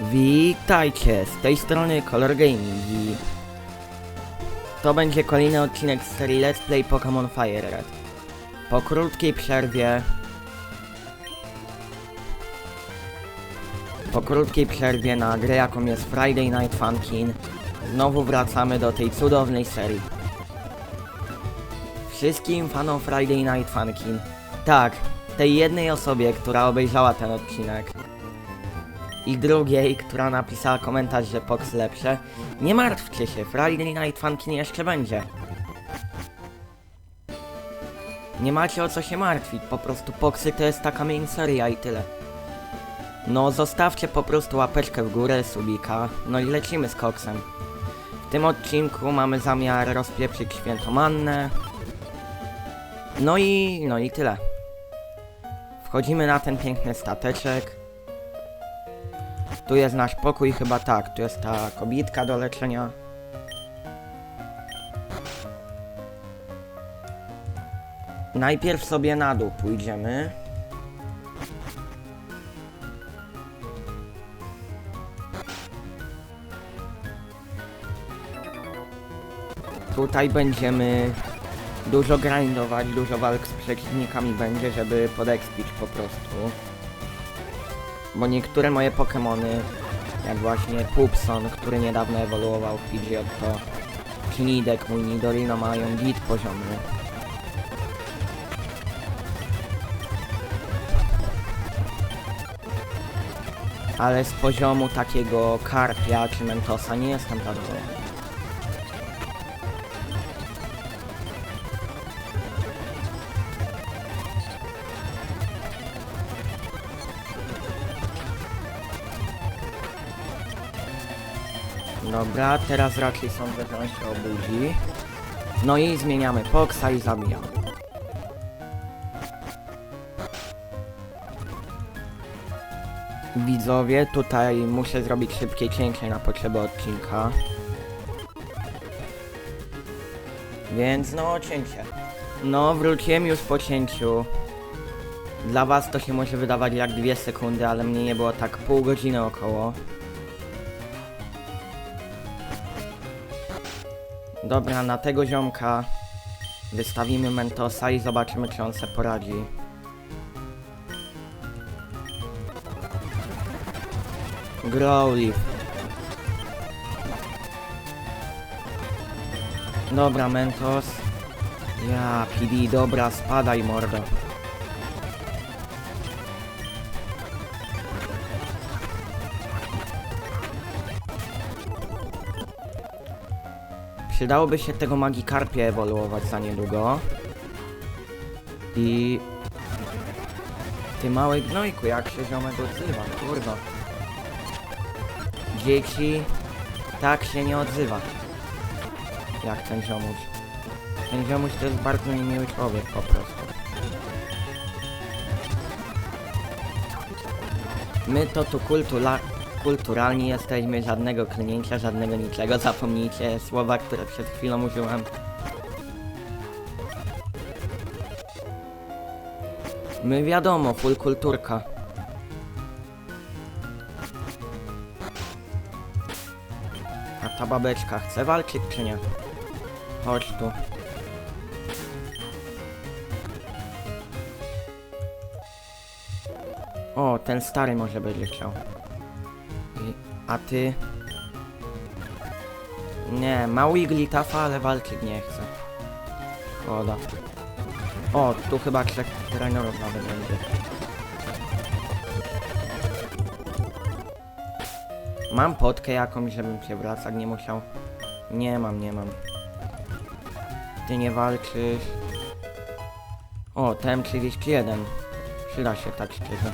Witajcie, z tej strony Color Gaming i to będzie kolejny odcinek z serii Let's Play Pokémon Fire Red. Po krótkiej przerwie Po krótkiej przerwie na grę jaką jest Friday Night Funkin znowu wracamy do tej cudownej serii. Wszystkim fanom Friday Night Funkin tak, tej jednej osobie, która obejrzała ten odcinek i drugiej, która napisała komentarz, że Pox lepsze. Nie martwcie się, Friday Night Funkin jeszcze będzie. Nie macie o co się martwić, po prostu Poxy to jest taka main seria i tyle. No zostawcie po prostu łapeczkę w górę, subika, no i lecimy z koksem. W tym odcinku mamy zamiar rozpieprzyć świętomannę. No i, no i tyle. Wchodzimy na ten piękny stateczek. Tu jest nasz pokój, chyba tak. Tu jest ta kobitka do leczenia. Najpierw sobie na dół pójdziemy. Tutaj będziemy dużo grindować, dużo walk z przeciwnikami będzie, żeby podekspić po prostu. Bo niektóre moje Pokémony, jak właśnie Pupson, który niedawno ewoluował w Pidgeot, to czy Nidek, mój Nidorino mają git poziomy. Ale z poziomu takiego Karpia czy Mentosa nie jestem zadowolony. Dobra, teraz raczej że on się obudzi. No i zmieniamy Poxa i zabijamy. Widzowie, tutaj muszę zrobić szybkie cięcie na potrzeby odcinka. Więc no, cięcie. No, wróciłem już po cięciu. Dla was to się może wydawać jak dwie sekundy, ale mnie nie było tak pół godziny około. Dobra, na tego ziomka wystawimy Mentosa i zobaczymy, czy on se poradzi. Growlithe. Dobra, Mentos. Ja, PD, dobra, spadaj, mordo. Przydałoby się tego Magikarpia ewoluować za niedługo. I... Ty mały gnojku, jak się ziomek odzywa, kurwa. Dzieci... Tak się nie odzywa. Jak ten ziomuś. Ten ziomuś to jest bardzo niemiły człowiek po prostu. My to tu kultura kulturalni jesteśmy, żadnego klnięcia, żadnego niczego. Zapomnijcie słowa, które przed chwilą użyłem. My wiadomo, full kulturka. A ta babeczka chce walczyć czy nie? Chodź tu. O, ten stary może będzie chciał. A ty? Nie, ma Wigglytuffa, ale walczyć nie chce. Szkoda. O, tu chyba trzech trenerów nawet będzie. Mam potkę jakąś, żebym się wracać nie musiał. Nie mam, nie mam. Ty nie walczysz. O, TM31. Przyda się tak szczerze.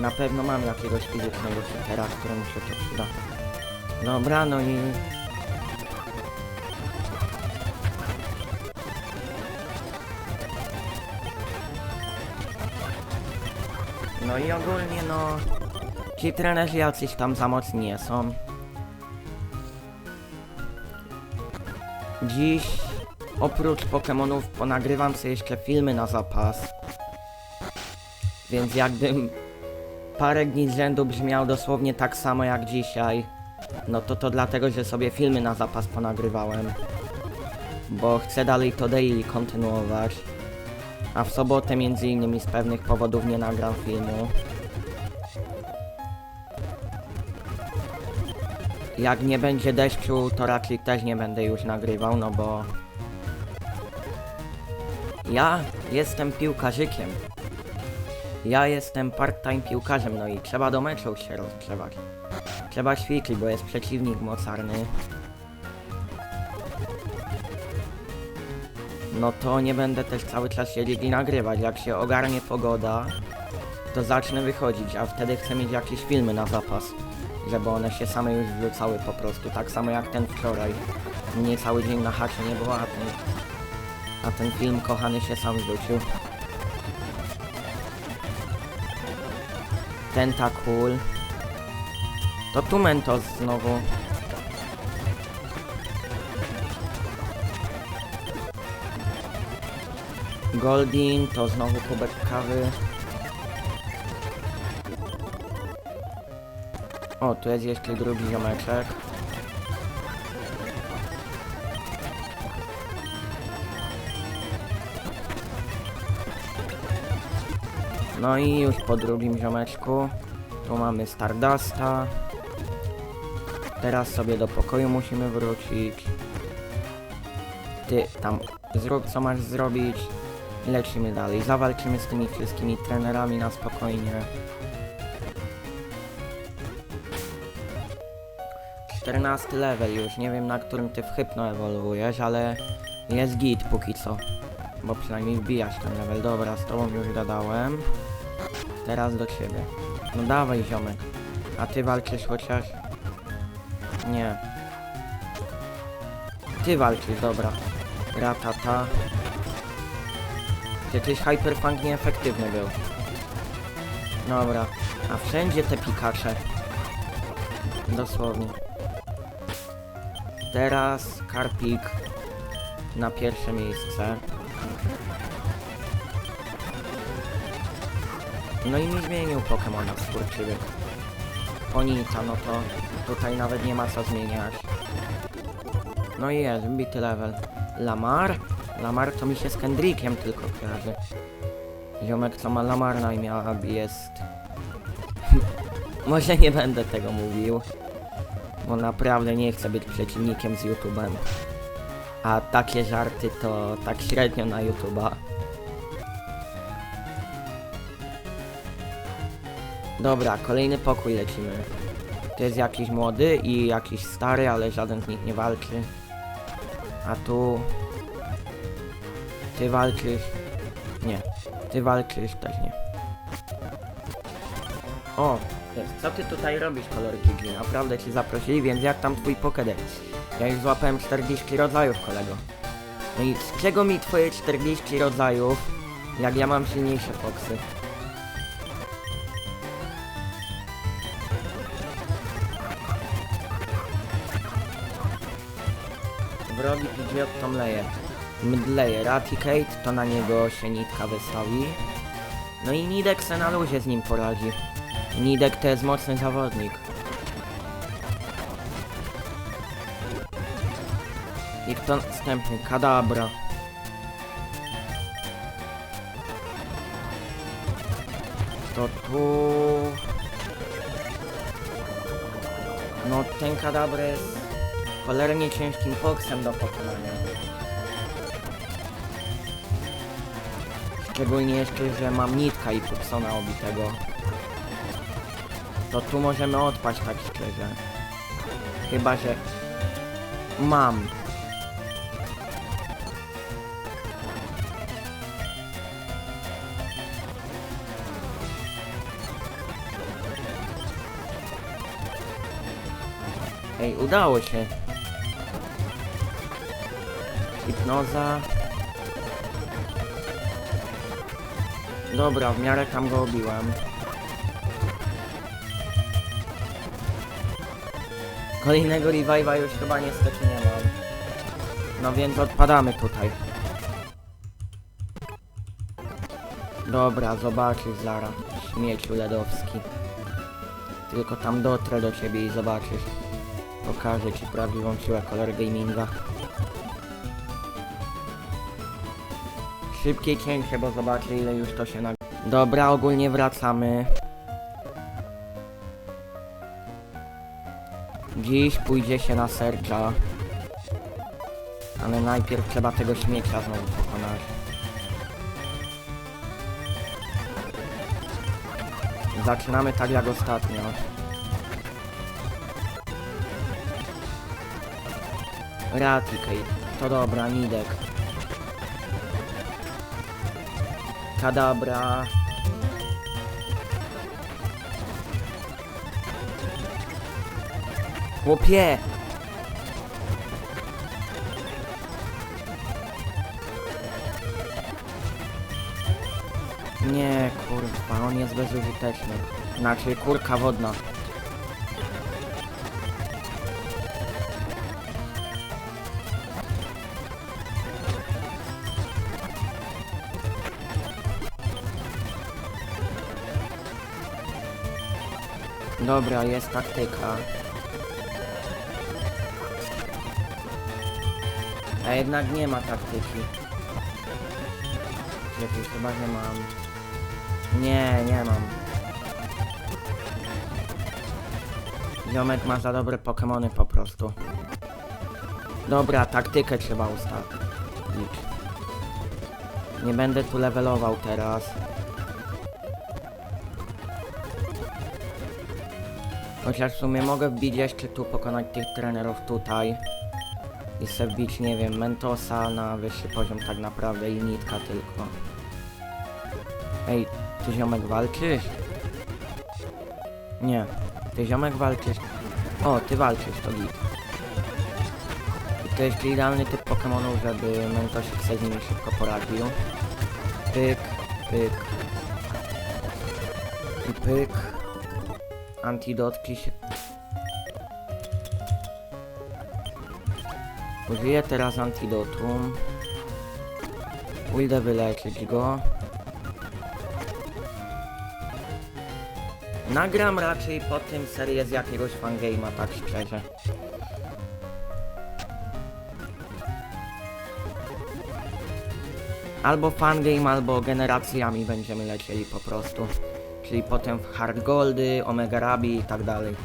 Na pewno mam jakiegoś fizycznego hitera, któremu się to przyda. Dobra, no i... No i ogólnie no... Ci trenerzy jacyś tam za mocni nie są. Dziś oprócz Pokémonów ponagrywam sobie jeszcze filmy na zapas. Więc jakbym parę dni z rzędu brzmiał dosłownie tak samo jak dzisiaj, no to to dlatego, że sobie filmy na zapas ponagrywałem. Bo chcę dalej to daily kontynuować. A w sobotę między innymi z pewnych powodów nie nagram filmu. Jak nie będzie deszczu, to raczej też nie będę już nagrywał, no bo... Ja jestem piłkarzykiem. Ja jestem part-time piłkarzem, no i trzeba do meczów się rozgrzewać. Trzeba ćwiczyć, bo jest przeciwnik mocarny. No to nie będę też cały czas siedzieć i nagrywać. Jak się ogarnie pogoda, to zacznę wychodzić, a wtedy chcę mieć jakieś filmy na zapas. Żeby one się same już wrzucały po prostu, tak samo jak ten wczoraj. Nie cały dzień na hacie nie było, a ten, a ten film kochany się sam wrzucił. Tentacool. To tu Mentos znowu. Goldin, to znowu kubek kawy. O, tu jest jeszcze drugi ziomeczek. No i już po drugim ziomeczku. Tu mamy Stardusta. Teraz sobie do pokoju musimy wrócić. Ty tam zrób co masz zrobić. Lecimy dalej. Zawalczymy z tymi wszystkimi trenerami na spokojnie. 14 level już, nie wiem na którym ty w hypno ewoluujesz, ale jest git póki co. Bo przynajmniej wbijasz ten level. Dobra, z tobą już gadałem. Teraz do ciebie. No dawaj ziomek. A ty walczysz chociaż? Nie. Ty walczysz, dobra. Ratata. Jakiś hyperfang nieefektywny był. Dobra. A wszędzie te pikacze. Dosłownie. Teraz Karpik na pierwsze miejsce. No i mi zmienił Pokemona skurczybyk. Ponica, no to tutaj nawet nie ma co zmieniać. No i jest, bity level. Lamar? Lamar to mi się z Kendrickiem tylko kojarzy. Ziomek co ma Lamar na imię, jest... Może nie będę tego mówił. Bo naprawdę nie chcę być przeciwnikiem z YouTube'em. A takie żarty to tak średnio na YouTube'a. Dobra, kolejny pokój lecimy. To jest jakiś młody i jakiś stary, ale żaden z nich nie walczy. A tu... Ty walczysz... Nie. Ty walczysz też nie. O. Co ty tutaj robisz, kolor Gigi? Naprawdę ci zaprosili, więc jak tam twój Pokédex? Ja już złapałem 40 rodzajów, kolego. No i z czego mi twoje 40 rodzajów, jak ja mam silniejsze foksy? Wrogi idiot to mleje. Mdleje. Raticate to na niego się nitka wystawi. No i Nidek se na luzie z nim poradzi. Nidek to jest mocny zawodnik. I kto następny? Kadabra. To tu... No ten kadabra jest cholernie ciężkim poksem do pokonania. Szczególnie jeszcze, że mam nitka i popsona obitego. To tu możemy odpaść tak szczerze. Chyba, że... Mam. Ej, udało się. Hipnoza. Dobra, w miarę tam go obiłem. Kolejnego revive'a już chyba niestety nie mam. No więc odpadamy tutaj. Dobra, zobaczysz zaraz. Śmieciu ledowski. Tylko tam dotrę do ciebie i zobaczysz. Pokażę ci prawdziwą siłę Color Gaminga. Szybkie cięcie, bo zobaczę ile już to się nag... Dobra, ogólnie wracamy. Dziś pójdzie się na serca. Ale najpierw trzeba tego śmiecia znowu pokonać. Zaczynamy tak jak ostatnio. Raticate. To dobra, Nidek. Kadabra. Chłopie! Nie, kurwa, on jest bezużyteczny. Znaczy, kurka wodna. Dobra, jest taktyka. A jednak nie ma taktyki. Jakiej chyba nie mam. Nie, nie mam. Ziomek ma za dobre Pokemony po prostu. Dobra, taktykę trzeba ustawić. Nie będę tu levelował teraz. Chociaż w sumie mogę wbić jeszcze tu, pokonać tych trenerów tutaj. I se wbić, nie wiem, Mentosa na wyższy poziom tak naprawdę i Nitka tylko. Ej, ty ziomek walczysz? Nie, ty ziomek walczysz. O, ty walczysz, to git. I to jest idealny typ Pokemonów, żeby Mentosik sobie z nimi szybko poradził. Pyk, pyk. I pyk. Antidotki się... Użyję teraz antidotum. Pójdę wyleczyć go. Nagram raczej po tym serię z jakiegoś fangame'a, tak szczerze. Albo fangame, albo generacjami będziemy lecieli po prostu. Czyli potem w Hard Goldy, Omega Rabi i tak dalej.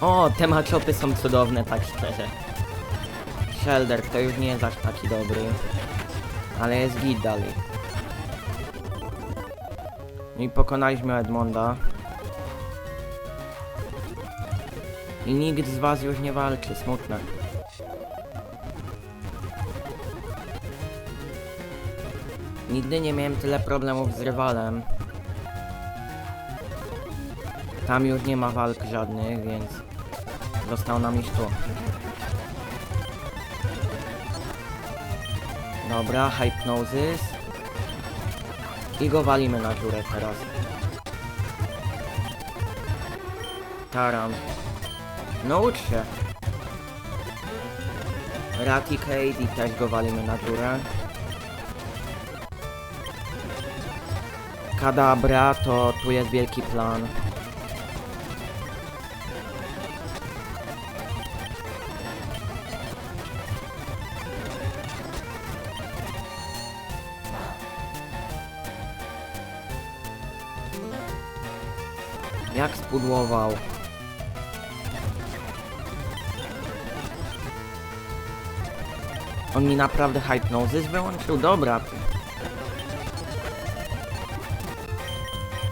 O, te maczopy są cudowne, tak szczerze. Shelder to już nie jest aż taki dobry. Ale jest git dalej. I pokonaliśmy Edmonda. I nikt z was już nie walczy, smutne. Nigdy nie miałem tyle problemów z rywalem. Tam już nie ma walk żadnych, więc został nam iść tu. Dobra, Hypnosis. I go walimy na dziurę teraz. Taran. Naucz się. Raticate i też go walimy na dziurę. Kadabra, to tu jest wielki plan. Jak spudłował. On mi naprawdę hypnosis wyłączył? Dobra.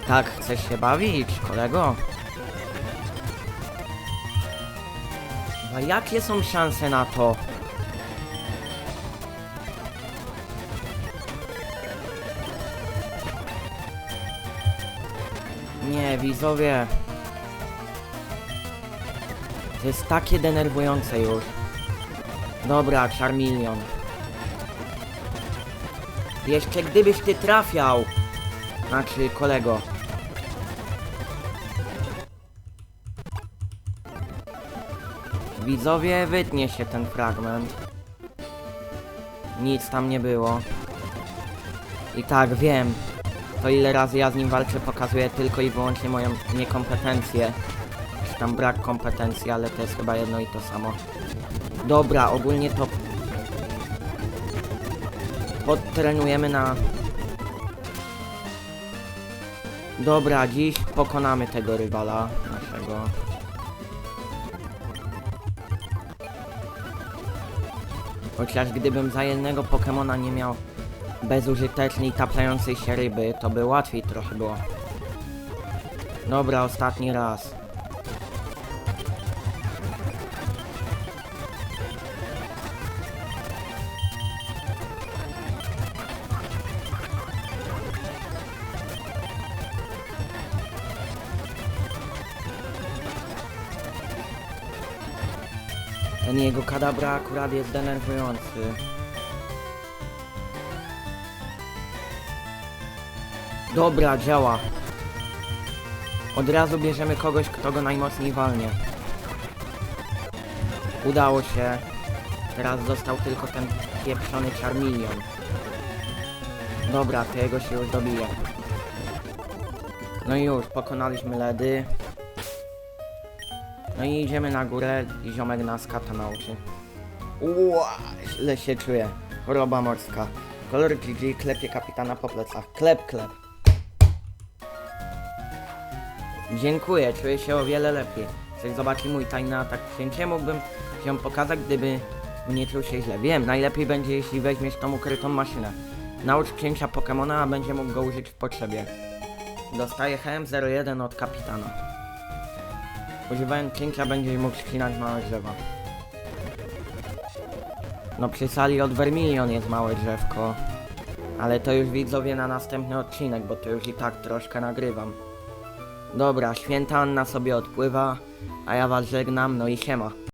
Tak, chcesz się bawić, kolego? A jakie są szanse na to? Nie, widzowie. To jest takie denerwujące już. Dobra, Charmeleon. Jeszcze gdybyś ty trafiał. Znaczy, kolego. Widzowie, wytnie się ten fragment. Nic tam nie było. I tak, wiem. to ile razy ja z nim walczę pokazuje tylko i wyłącznie moją niekompetencję. Czy tam brak kompetencji, ale to jest chyba jedno i to samo. Dobra, ogólnie to podtrenujemy na... Dobra, dziś pokonamy tego rywala naszego. Chociaż gdybym za jednego Pokemona nie miał bezużytecznej taplającej się ryby, to by łatwiej trochę było. Dobra, ostatni raz. Ten jego kadabra akurat jest denerwujący. Dobra, działa. Od razu bierzemy kogoś, kto go najmocniej walnie. Udało się. Teraz został tylko ten pieprzony Charmeleon. Dobra, to jego się już dobije. No i już, pokonaliśmy ledy. No i idziemy na górę i ziomek nas kata nauczy. Ua, źle się czuję. Choroba morska. Kolor GG klepie kapitana po plecach. Klep, klep. Dziękuję, czuję się o wiele lepiej. Chcesz zobaczyć mój tajny atak księcie? Mógłbym się pokazać, gdyby nie czuł się źle. Wiem, najlepiej będzie, jeśli weźmiesz tą ukrytą maszynę. Naucz księcia Pokemona, a będzie mógł go użyć w potrzebie. Dostaję HM01 od kapitana. Używając księcia będziesz mógł ścinać małe drzewa. No przy sali od Vermilion jest małe drzewko. Ale to już widzowie na następny odcinek, bo to już i tak troszkę nagrywam. Dobra, święta Anna sobie odpływa, a ja was żegnam, no i siema.